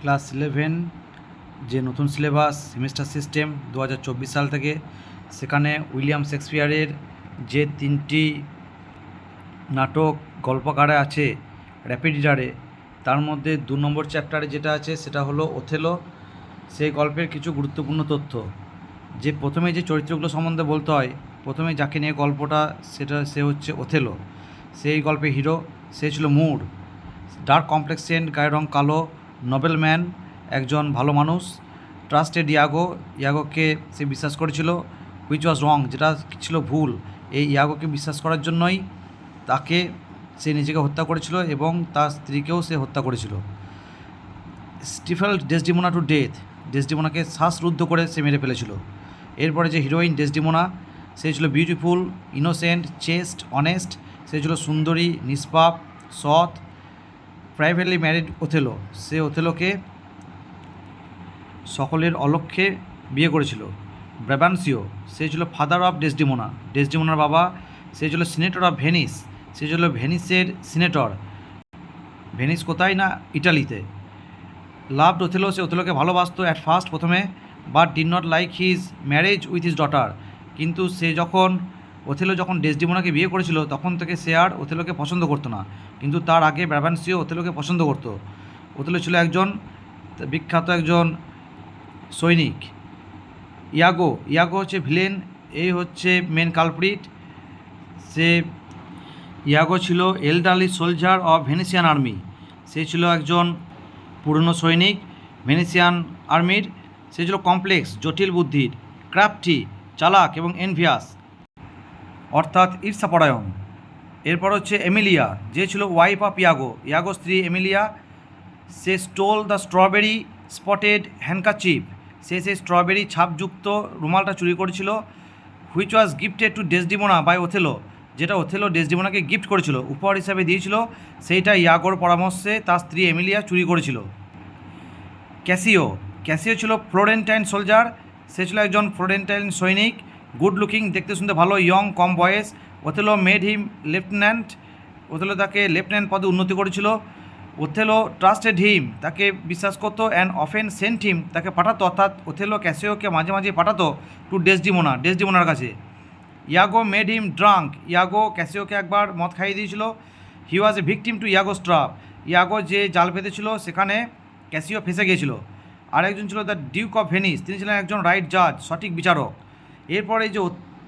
Class eleven, যে নতুন syllabus, semester system দু হাজার চব্বিশ সাল থেকে। সেখানে উইলিয়াম শেক্সপিয়ারের যে তিনটি নাটক গল্পকারে আছে, র্যাপিড রিডারে, তার মধ্যে দু নম্বর চ্যাপ্টারে যেটা আছে, সেটা হলো ওথেলো। সেই গল্পের কিছু গুরুত্বপূর্ণ তথ্য। যে প্রথমে যে চরিত্রগুলো সম্বন্ধে বলতে হয়, প্রথমে যাকে নিয়ে গল্পটা, সেটা সে হচ্ছে ওথেলো। সেই গল্পে হিরো, সে ছিল মুর। ডার্ক কমপ্লেক্সেন্ট গায়ের রং কালো নোবেল ম্যান একজন ভালো মানুষ ট্রাস্টেড ইয়াগো ইয়াগোকে সে বিশ্বাস করেছিল হুইচ ওয়াজ রং যেটা ছিল ভুল। এই ইয়াগোকে বিশ্বাস করার জন্যই তাকে সে নিজেকে হত্যা করেছিল এবং তার স্ত্রীকেও সে হত্যা করেছিল। স্টিফেল ডেসডিমোনা টু ডেথ ডেসডিমোনাকে শ্বাসরুদ্ধ করে সে মেরে ফেলেছিল। এরপরে যে হিরোইন ডেসডিমোনা সে ছিল বিউটিফুল ইনোসেন্ট চেস্ট অনেস্ট সে ছিল সুন্দরী, নিষ্পাপ, সৎ প্রাইভেটলি ম্যারিড ওথেলো সে ওথেলোকে সকলের অলক্ষ্যে বিয়ে করেছিল। ব্রাবানসিও সে ছিল ফাদার অফ ডেসডিমোনা ডেসডিমোনার বাবা, সে ছিল সিনেটর অফ ভেনিস সে ছিল ভেনিসের সিনেটর ভেনিস কোথায় না ইটালিতে লাভ ওথেলো সে ওথেলোকে ভালোবাসতো অ্যাট ফার্স্ট প্রথমে but did not like his marriage with his daughter কিন্তু সে যখন ওথেলো যখন ডেসডিমোনাকে বিয়ে করেছিল, তখন থেকে সে আর ওথেলোকে পছন্দ করতো না। কিন্তু তার আগে ব্রাবানসিও ওথেলোকে পছন্দ করতো। ওথেলো ছিল একজন বিখ্যাত একজন সৈনিক। ইয়াগো ইয়াগো হচ্ছে ভিলেন, এই হচ্ছে মেন কালপ্রিট। সে, ইয়াগো ছিল elderly soldier of Venetian army. সে ছিল একজন পুরনো সৈনিক ভেনিসিয়ান আর্মির। সে ছিল কমপ্লেক্স, জটিল বুদ্ধির, ক্রাফটি, চালাক এবং এনভিয়াস। অর্থাৎ ঈর্ষাপরায়ণ এরপর হচ্ছে এমিলিয়া, যে ছিল ওয়াইফ অফ ইয়াগো ইয়াগো স্ত্রী Emilia, say stole the strawberry spotted handkerchief সে সেই স্ট্রবেরি ছাপযুক্ত রুমালটা চুরি করেছিল which was gifted to Desdemona by Othello যেটা ওথেলো ডেসডিমোনাকে গিফট করেছিল, উপহার হিসাবে দিয়েছিল। সেইটা ইয়াগোর পরামর্শে তার স্ত্রী এমিলিয়া চুরি করেছিল। ক্যাসিও। ক্যাসিও ছিল ফ্লোরেন্টাইন সোলজার সে ছিল একজন ফ্লোরেন্টাইন সৈনিক। গুড লুকিং, দেখতে শুনতে ভালো, ইয়ং, কম বয়স। Othello made him lieutenant, Othello তাকে লেফটেন্যান্ট পদে উন্নতি করেছিল। ওথেলো ট্রাস্টেড হিম, তাকে বিশ্বাস করতো, অ্যান্ড অফেন সেন্ট হিম তাকে পাঠাতো, অর্থাৎ ওথেলো ক্যাসিওকে মাঝে মাঝে পাঠাতো টু ডেসডিমোনা, ডেসডিমোনার কাছে। ইয়াগো মেড হিম ড্রাঙ্ক, ইয়াগো ক্যাসিওকে একবার মদ খাইয়ে দিয়েছিল। He was a victim to Iago strap Iago যে জাল বেঁধেছিল সেখানে ক্যাসিও ফেসে গিয়েছিল। আরেকজন ছিল দ্য ডিউক অফ ভেনিস, তিনি ছিলেন একজন রাইট জাজ, সঠিক বিচারক। এরপরে যে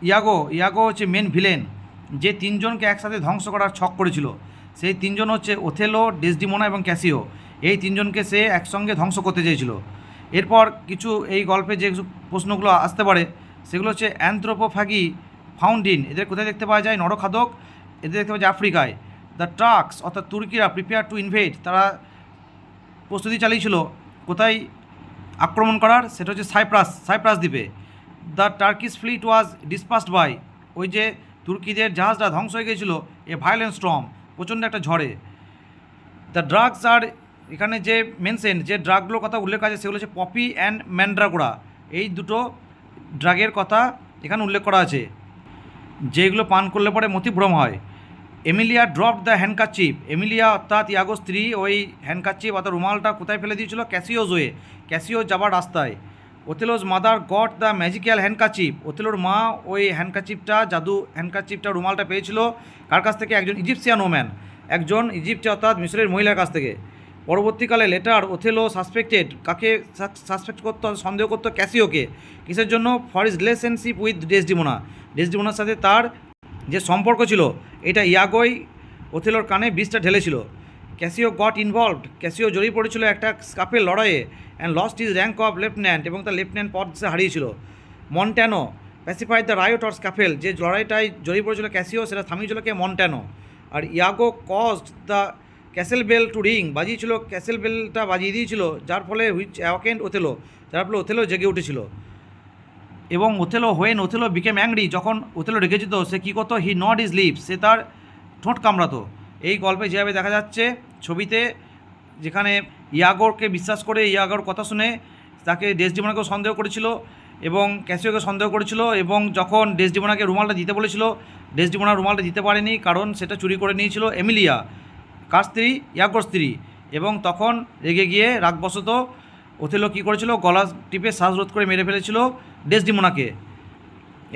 ইয়াগো ইয়াগো হচ্ছে মেন ভিলেন যে তিনজনকে একসাথে ধ্বংস করার ছক করেছিল। সেই তিনজন হচ্ছে ওথেলো, ডেসডিমোনা এবং ক্যাসিও। এই তিনজনকে সে একসঙ্গে ধ্বংস করতে চেয়েছিল। এরপর কিছু এই গল্পে যে প্রশ্নগুলো আসতে পারে, সেগুলো হচ্ছে অ্যান্থ্রোপোফাগি ফাউন্ডিন এদের কোথায় দেখতে পাওয়া যায়? নরখাদক। এদের দেখতে পাওয়া যায় আফ্রিকায়। দ্য ট্রাক্স, অর্থাৎ তুর্কিরা প্রিপেয়ার টু ইনভেট তারা প্রস্তুতি চালিয়েছিল কোথায় আক্রমণ করার? সেটা হচ্ছে সাইপ্রাস সাইপ্রাস দ্বীপে। The Turkish fleet was dispersed by ওই যে তুর্কিদের জাহাজটা ধ্বংস হয়ে গিয়েছিল, এ ভায়োলেন্ট স্ট্রম প্রচণ্ড একটা ঝড়ে। দ্য ড্রাগস আর এখানে যে মেনশন যে ড্রাগগুলোর কথা উল্লেখ আছে, সেগুলো হচ্ছে পপি অ্যান্ড ম্যান্ড্রাগোড়া এই দুটো ড্রাগের কথা এখানে উল্লেখ করা আছে, যেগুলো পান করলে পরে মতিভ্রম হয়। Emilia drop the handkerchief Emilia অর্থাৎ ইয়াগো স্ত্রী ওই হ্যান্ডকাচিপ অর্থাৎ রুমালটা কোথায় ফেলে দিয়েছিল? ক্যাসিওজ ওয়ে ক্যাসিও যাবার রাস্তায়। Othello's mother got the magical handkerchief ওথেলোর মা ওই হ্যান্ডকাচিপটা জাদু হ্যান্ডকাচিপটা রুমালটা পেয়েছিল কার কাছ থেকে? একজন ইজিপসিয়ান ওম্যান। একজন ইজিপ্টে অর্থাৎ মিশরের মহিলার কাছ থেকে। পরবর্তীকালে লেটার ওথেলো সাসপেক্টেড। কাকে সাসপেক্ট করতো? সন্দেহ করতো ক্যাসিওকে। কিসের জন্য? For his relationship with Desdemona. ডেসডিমোনার সাথে তার যে সম্পর্ক ছিল, এটা ইয়াগোই ওথেলোর কানে বিষটা ঢেলেছিল। ক্যাসিও গট ইনভলভড ক্যাসিও জড়িয়ে পড়েছিল একটা স্কাপের লড়াইয়ে and lost his rank of lieutenant এবং তার লেফটেন্যান্ট পদ সে হারিয়েছিল। Montano pacified the riot or scuffle যে লড়াইটায় জড়িয়ে পড়েছিল ক্যাসিও, সেটা থামিয়েছিল কে? Montano R Iago caused the castle bell to ring বাজিয়েছিল castle বেলটা বাজিয়ে দিয়েছিল, যার ফলে হুইচ অ্যাওয়াকেন্ড ওথেলো যার ফলে ওথেলো জেগে উঠেছিল। এবং Othello when Othello became angry যখন ওথেলো রেখে যেত, সে কী করতো? হি নট ইজ লিপস সে তার ঠোঁট কামড়াতো। এই গল্পে যেভাবে দেখা যাচ্ছে, ছবিতে যেখানে ইয়াগরকে বিশ্বাস করে ইয়াগর কথা শুনে তাকে ডেসডিমোনাকেও সন্দেহ করেছিল এবং ক্যাসিওকে সন্দেহ করেছিল এবং যখন ডেসডিমোনাকে রুমালটা দিতে বলেছিল ডেসডিমোনা রুমালটা দিতে পারেনি কারণ সেটা চুরি করে নিয়েছিল এমিলিয়া, কার স্ত্রী? ইয়াগর স্ত্রী। এবং তখন রেগে গিয়ে রাগবশত ওথেলো কী করেছিল? গলা টিপে শ্বাসরোধ করে মেরে ফেলেছিল ডেসডিমোনাকে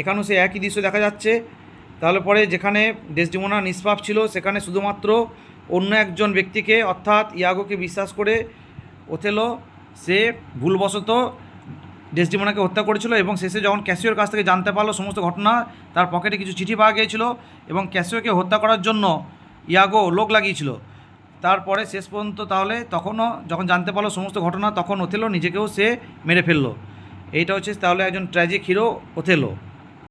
এখানেও সে একই দৃশ্য দেখা যাচ্ছে। তাহলে পরে যেখানে ডেসডিমোনা নিষ্পাপ ছিল, সেখানে শুধুমাত্র অন্য একজন ব্যক্তিকে, অর্থাৎ ইয়াগোকে বিশ্বাস করে ওথেলো সে ভুলবশত ডেসডিমোনাকে হত্যা করেছিল এবং শেষে যখন ক্যাসিওর কাছ থেকে জানতে পারল সমস্ত ঘটনা, তার পকেটে কিছু চিঠি পাওয়া গিয়েছিল এবং ক্যাসিওকে হত্যা করার জন্য ইয়াগো লোক লাগিয়েছিল। তারপরে শেষ পর্যন্ত তাহলে তখনও যখন জানতে পারল সমস্ত ঘটনা, তখন ওথেলো নিজেকেও সে মেরে ফেলল। এইটা হচ্ছে তাহলে একজন ট্র্যাজিক হিরো ওথেলো